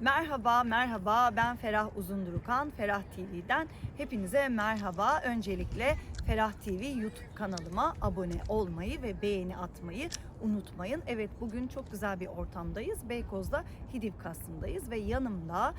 Merhaba, merhaba. Ben Ferah Uzundurukan, Ferah TV'den. Hepinize merhaba. Öncelikle Ferah TV YouTube kanalıma abone olmayı ve beğeni atmayı unutmayın. Evet, bugün çok güzel bir ortamdayız. Beykoz'da Hidiv Kasım'dayız ve yanımda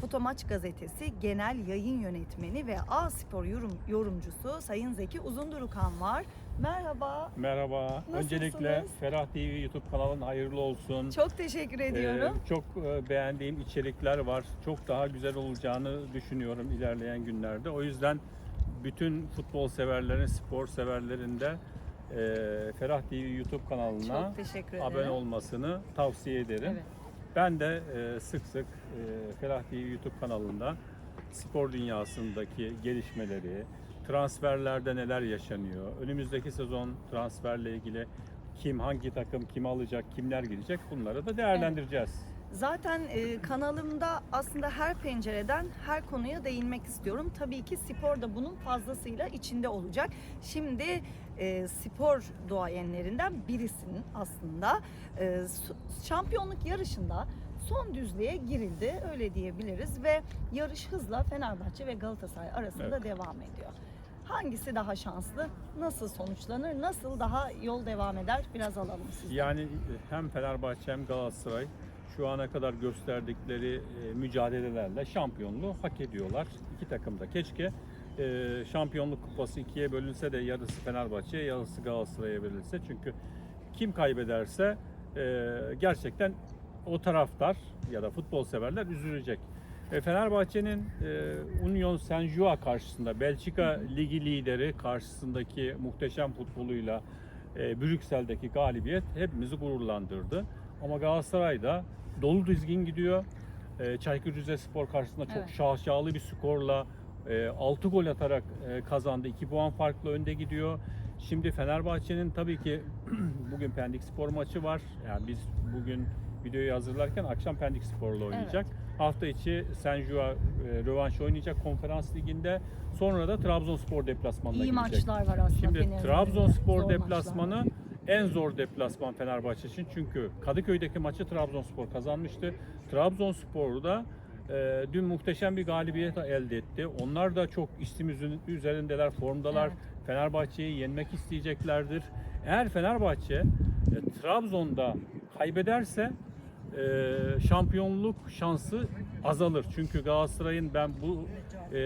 Fotomaç Gazetesi Genel Yayın Yönetmeni ve A Spor yorum, yorumcusu Sayın Zeki Uzundurukan var. Merhaba. Merhaba. Nasılsınız? Öncelikle Ferah TV YouTube kanalın hayırlı olsun. Çok teşekkür ediyorum. Ee, çok e, beğendiğim içerikler var. Çok daha güzel olacağını düşünüyorum ilerleyen günlerde. O yüzden bütün futbol severlerin, spor severlerin de e, Ferah TV YouTube kanalına abone olmasını tavsiye ederim. Evet. Ben de e, sık sık e, Ferah TV YouTube kanalında spor dünyasındaki gelişmeleri, transferlerde neler yaşanıyor, önümüzdeki sezon transferle ilgili kim, hangi takım, kim alacak, kimler gidecek bunları da değerlendireceğiz. Zaten e, kanalımda aslında her pencereden her konuya değinmek istiyorum. Tabii ki spor da bunun fazlasıyla içinde olacak. Şimdi e, spor duayenlerinden birisinin aslında e, şampiyonluk yarışında son düzlüğe girildi öyle diyebiliriz ve yarış hızla Fenerbahçe ve Galatasaray arasında Evet. devam ediyor. Hangisi daha şanslı? Nasıl sonuçlanır? Nasıl daha yol devam eder? Biraz alalım sizden. Yani e, hem Fenerbahçe hem Galatasaray şu ana kadar gösterdikleri e, mücadelelerle şampiyonluğu hak ediyorlar. İki takım da keşke e, şampiyonluk kupası ikiye bölünse de yarısı Fenerbahçe'ye yarısı Galatasaray'a verilse. Çünkü kim kaybederse gerçekten o taraftar ya da futbol severler üzülecek. E, Fenerbahçe'nin e, Union Saint-Gilloise karşısında Belçika Ligi lideri karşısındaki muhteşem futboluyla e, Brüksel'deki galibiyet hepimizi gururlandırdı. Ama Galatasaray da dolu dizgin gidiyor. E, Çaykur Rizespor karşısında çok Evet. şaşalı bir skorla e, 6 gol atarak e, kazandı. 2 puan farklı önde gidiyor. Şimdi Fenerbahçe'nin tabii ki bugün Pendik Spor maçı var. Yani biz bugün videoyu hazırlarken akşam Pendik Spor'la oynayacak. Hafta içi Senjua e, rövanş oynayacak konferans liginde. Sonra da Trabzonspor deplasmanına İyi gidecek. maçlar var aslında. Şimdi Trabzonspor. Zor deplasmanı maçlar. en zor deplasman Fenerbahçe için. Çünkü Kadıköy'deki maçı Trabzonspor kazanmıştı. Trabzonspor da e, dün muhteşem bir galibiyet elde etti. Onlar da çok istim üzerindeler, formdalar. Evet. Fenerbahçe'yi yenmek isteyeceklerdir. Eğer Fenerbahçe e, Trabzon'da kaybederse e, şampiyonluk şansı azalır. Çünkü Galatasaray'ın ben bu e,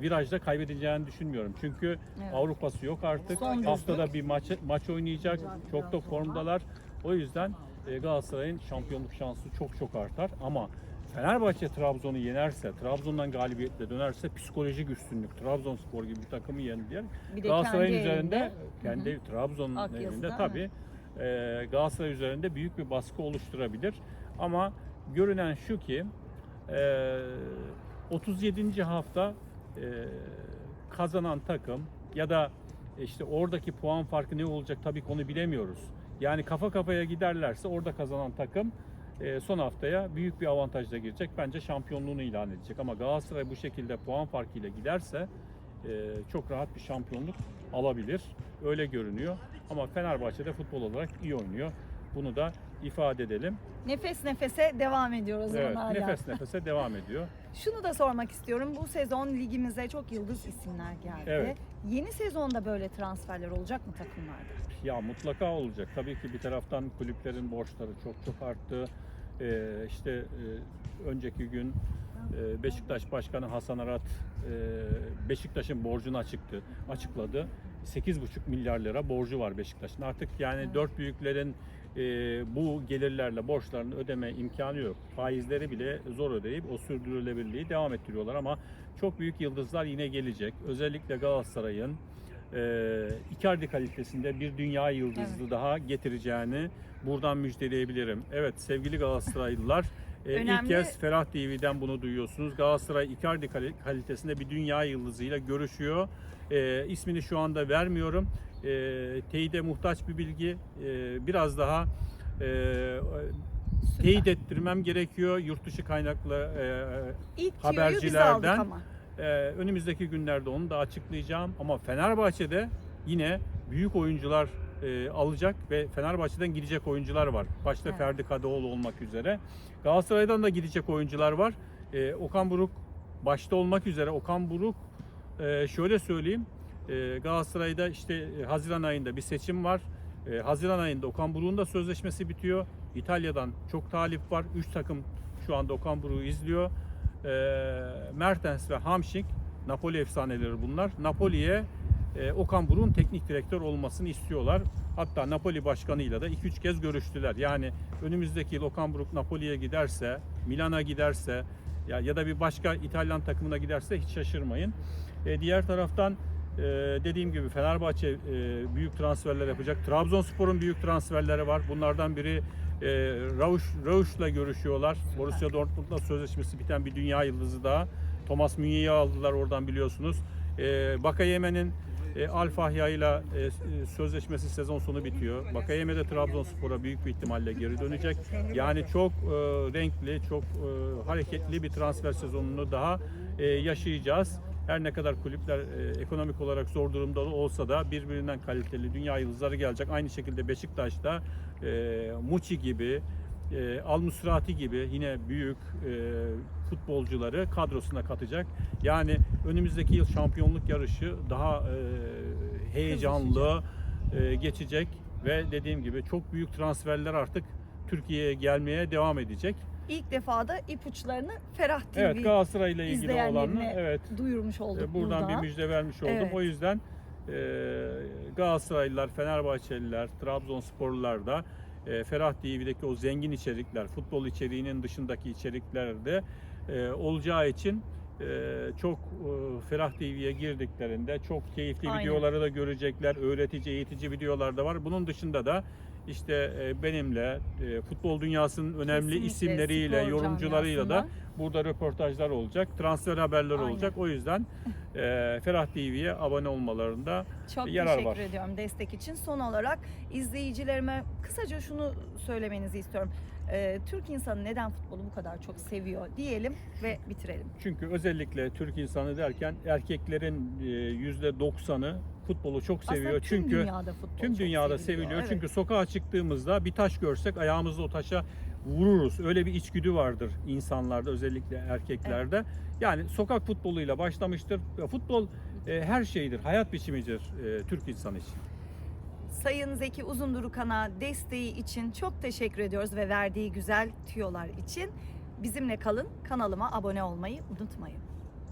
virajda kaybedeceğini düşünmüyorum. Çünkü Evet. Avrupa'sı yok artık. Son Haftada bir maç maç oynayacak. Çok da formdalar. O yüzden e, Galatasaray'ın şampiyonluk şansı çok çok artar ama Fenerbahçe Trabzon'u yenerse, Trabzon'dan galibiyetle dönerse psikolojik üstünlük, Trabzonspor gibi bir takımı de Galatasaray'ın üzerinde, kendi Trabzon'un Akyazı'da, evinde tabii e, Galatasaray üzerinde büyük bir baskı oluşturabilir. Ama görünen şu ki e, 37. hafta e, kazanan takım ya da işte oradaki puan farkı ne olacak tabii ki onu bilemiyoruz. Yani kafa kafaya giderlerse orada kazanan takım e, son haftaya büyük bir avantajla girecek. Bence şampiyonluğunu ilan edecek. Ama Galatasaray bu şekilde puan farkıyla giderse e, çok rahat bir şampiyonluk alabilir. Öyle görünüyor. Ama Fenerbahçe de futbol olarak iyi oynuyor. Bunu da ifade edelim. Nefes nefese devam ediyor o zaman Evet, hala. nefes nefese devam ediyor. Şunu da sormak istiyorum. Bu sezon ligimize çok yıldız isimler geldi. Evet. Yeni sezonda böyle transferler olacak mı takımlarda? Ya mutlaka olacak. Tabii ki bir taraftan kulüplerin borçları çok çok arttı. Ee, işte e, önceki gün e, Beşiktaş Başkanı Hasan Arat e, Beşiktaş'ın borcunu açıktı, açıkladı. 8,5 milyar lira borcu var Beşiktaş'ın. Artık yani Evet. dört büyüklerin e, bu gelirlerle borçlarını ödeme imkanı yok. Faizleri bile zor ödeyip o sürdürülebilirliği devam ettiriyorlar ama çok büyük yıldızlar yine gelecek. Özellikle Galatasaray'ın e, Icardi kalitesinde bir dünya yıldızı daha getireceğini buradan müjdeleyebilirim. Evet sevgili Galatasaraylılar e, ilk Önemli- kez Ferah TV'den bunu duyuyorsunuz. Galatasaray Icardi kali- kalitesinde bir dünya yıldızıyla görüşüyor. E, ismini şu anda vermiyorum. E, teyide muhtaç bir bilgi. E, biraz daha e, teyit ettirmem gerekiyor. Yurt dışı kaynaklı e, İlk biz aldık habercilerden ama. ee, önümüzdeki günlerde onu da açıklayacağım. Ama Fenerbahçe'de yine büyük oyuncular e, alacak ve Fenerbahçe'den gidecek oyuncular var. Başta Evet. Ferdi Kadıoğlu olmak üzere. Galatasaray'dan da gidecek oyuncular var. E, Okan Buruk başta olmak üzere Okan Buruk e, şöyle söyleyeyim. E, Galatasaray'da işte e, Haziran ayında bir seçim var. E, Haziran ayında Okan Buruk'un da sözleşmesi bitiyor. İtalya'dan çok talip var. 3 takım şu anda Okan Buruk'u izliyor. E, Mertens ve Hamşik Napoli efsaneleri bunlar. Napoli'ye e, Okan Buruk'un teknik direktör olmasını istiyorlar. Hatta Napoli başkanıyla da 2-3 kez görüştüler. Yani önümüzdeki yıl Okan Buruk Napoli'ye giderse, Milan'a giderse ya, ya da bir başka İtalyan takımına giderse hiç şaşırmayın. E, diğer taraftan e, dediğim gibi Fenerbahçe e, büyük transferler yapacak. Trabzonspor'un büyük transferleri var. Bunlardan biri e, Rausch, Rausch'la görüşüyorlar. Borussia Dortmund'la sözleşmesi biten bir dünya yıldızı daha. Thomas Münih'i aldılar oradan biliyorsunuz. E, Bakayeme'nin e, Al Fahya ile e, e, sözleşmesi sezon sonu bitiyor. Bakayeme de Trabzonspor'a büyük bir ihtimalle geri dönecek. Yani çok e, renkli, çok e, hareketli bir transfer sezonunu daha e, yaşayacağız. Her ne kadar kulüpler e, ekonomik olarak zor durumda olsa da birbirinden kaliteli dünya yıldızları gelecek. Aynı şekilde Beşiktaş'ta e, Muçi gibi, e, Al Musrati gibi yine büyük e, futbolcuları kadrosuna katacak. Yani önümüzdeki yıl şampiyonluk yarışı daha e, heyecanlı e, geçecek ve dediğim gibi çok büyük transferler artık Türkiye'ye gelmeye devam edecek. İlk defa da ipuçlarını Ferah TV Evet Galatasaray ile ilgili olanı evet duyurmuş olduk e, buradan burada. bir müjde vermiş oldum. Evet. O yüzden e, Galatasaraylılar, Fenerbahçeliler, Trabzonsporlular da e, Ferah TV'deki o zengin içerikler, futbol içeriğinin dışındaki içeriklerde e, olacağı için e, çok e, Ferah TV'ye girdiklerinde çok keyifli Aynen. videoları da görecekler. Öğretici, eğitici videolar da var. Bunun dışında da işte e, benimle e, futbol dünyasının önemli Kesinlikle isimleriyle, yorumcularıyla da burada röportajlar olacak, transfer haberleri Aynen. olacak. O yüzden e, Ferah TV'ye abone olmalarında Çok yarar teşekkür var. ediyorum destek için. Son olarak izleyicilerime kısaca şunu söylemenizi istiyorum. Ee, Türk insanı neden futbolu bu kadar çok seviyor diyelim ve bitirelim. çünkü özellikle Türk insanı derken erkeklerin e, yüzde 90'ı futbolu çok seviyor. Aslında tüm çünkü dünyada futbol tüm çok dünyada seviliyor. seviliyor. Evet. Çünkü sokağa çıktığımızda bir taş görsek ayağımızla o taşa vururuz. Öyle bir içgüdü vardır insanlarda özellikle erkeklerde. Yani sokak futboluyla başlamıştır. Futbol e, her şeydir, hayat biçimidir e, Türk insanı için. Sayın Zeki Uzundurukan'a desteği için çok teşekkür ediyoruz ve verdiği güzel tüyolar için. Bizimle kalın, kanalıma abone olmayı unutmayın.